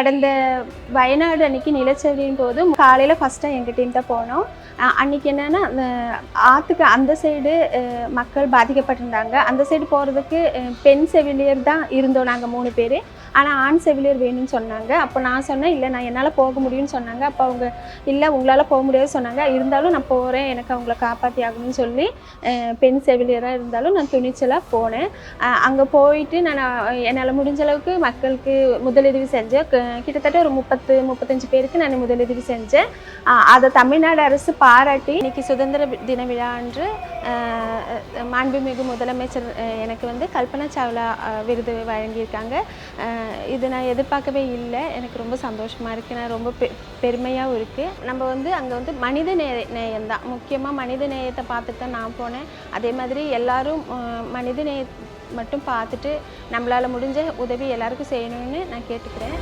கடந்த வயநாடு அன்னைக்கு நிலச்சரியின் போது காலையில் ஃபஸ்ட்டாக எங்கள் டீம் தான் போனோம். அன்னைக்கு என்னென்னா ஆற்றுக்கு அந்த சைடு மக்கள் பாதிக்கப்பட்டிருந்தாங்க. அந்த சைடு போகிறதுக்கு பெண் செவிலியர் தான் இருந்தோம் நாங்கள் மூணு பேர். ஆனால் ஆண் செவிலியர் வேணும்னு சொன்னாங்க. அப்போ நான் சொன்னேன் இல்லை நான் என்னால் போக முடியும்னு சொன்னாங்க. அப்போ அவங்க இல்லை உங்களால் போக முடியாது சொன்னாங்க. இருந்தாலும் நான் போகிறேன் எனக்கு அவங்கள காப்பாற்றி ஆகணும்னு சொல்லி பெண் செவிலியராக இருந்தாலும் நான் துணிச்சலாக போனேன். அங்கே போயிட்டு நான் என்னால் முடிஞ்ச அளவுக்கு மக்களுக்கு முதலுதவி செஞ்சேன். க- கிட்டத்தட்ட ஒரு முப்பத்து முப்பத்தஞ்சு பேருக்கு நான் முதலுதவி செஞ்சேன். அதை தமிழ்நாடு அரசு பாராட்டி இன்னைக்கு சுதந்திர தின விழா அன்று மாண்புமிகு முதலமைச்சர் எனக்கு வந்து கல்பனா சாவ்லா விருது வழங்கியிருக்காங்க. இது நான் எதிர்பார்க்கவே இல்லை. எனக்கு ரொம்ப சந்தோஷமாக இருக்குது நான் ரொம்ப பெ பெருமையாகவும் இருக்குது நம்ம வந்து அங்கே வந்து மனித நே நேயம் தான். முக்கியமாக மனித நேயத்தை பார்த்துட்டு தான் நான் போனேன். அதே மாதிரி எல்லாரும் மனித நேய மட்டும் பார்த்துட்டு நம்மளால் முடிஞ்ச உதவி எல்லாருக்கும் செய்யணும்னு நான் கேட்டுக்கிறேன்.